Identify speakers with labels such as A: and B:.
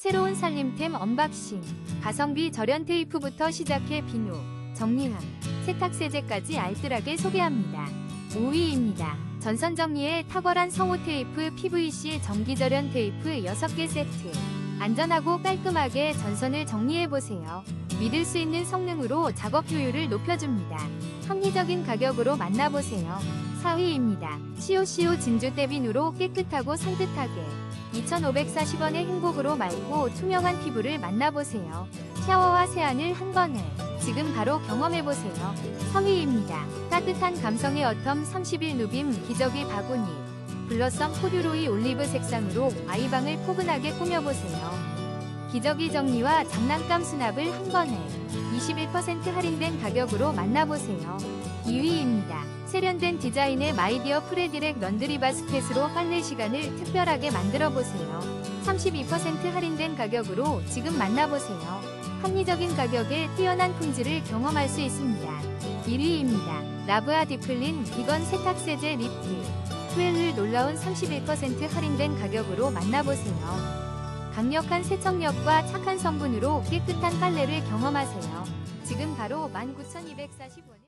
A: 새로운 살림템 언박싱. 가성비 절연 테이프부터 시작해 비누, 정리함, 세탁세제까지 알뜰하게 소개합니다. 5위입니다. 전선 정리에 탁월한 성우 테이프 PVC 전기 절연 테이프 6개 세트. 안전하고 깔끔하게 전선을 정리해보세요. 믿을 수 있는 성능으로 작업 효율을 높여줍니다. 합리적인 가격으로 만나보세요. 4위입니다. 시오시오 진주 떼비누로 깨끗하고 산뜻하게 2,540원의 행복으로 맑고 투명한 피부를 만나보세요. 샤워와 세안을 한 번에 지금 바로 경험해보세요. 3위입니다. 따뜻한 감성의 어텀 30일 누빔 기저귀 바구니 블러썸 코듀로이 올리브 색상으로 아이방을 포근하게 꾸며보세요. 기저귀 정리와 장난감 수납을 한 번에 21% 할인된 가격으로 만나보세요. 2위입니다. 세련된 디자인의 마이디어 프레디렉 런드리 바스켓으로 빨래 시간을 특별하게 만들어보세요. 32% 할인된 가격으로 지금 만나보세요. 합리적인 가격에 뛰어난 품질을 경험할 수 있습니다. 1위입니다. 라브아 디플린 비건 세탁세제 립티. 후엘을 놀라운 31% 할인된 가격으로 만나보세요. 강력한 세척력과 착한 성분으로 깨끗한 빨래를 경험하세요. 지금 바로 19,240원.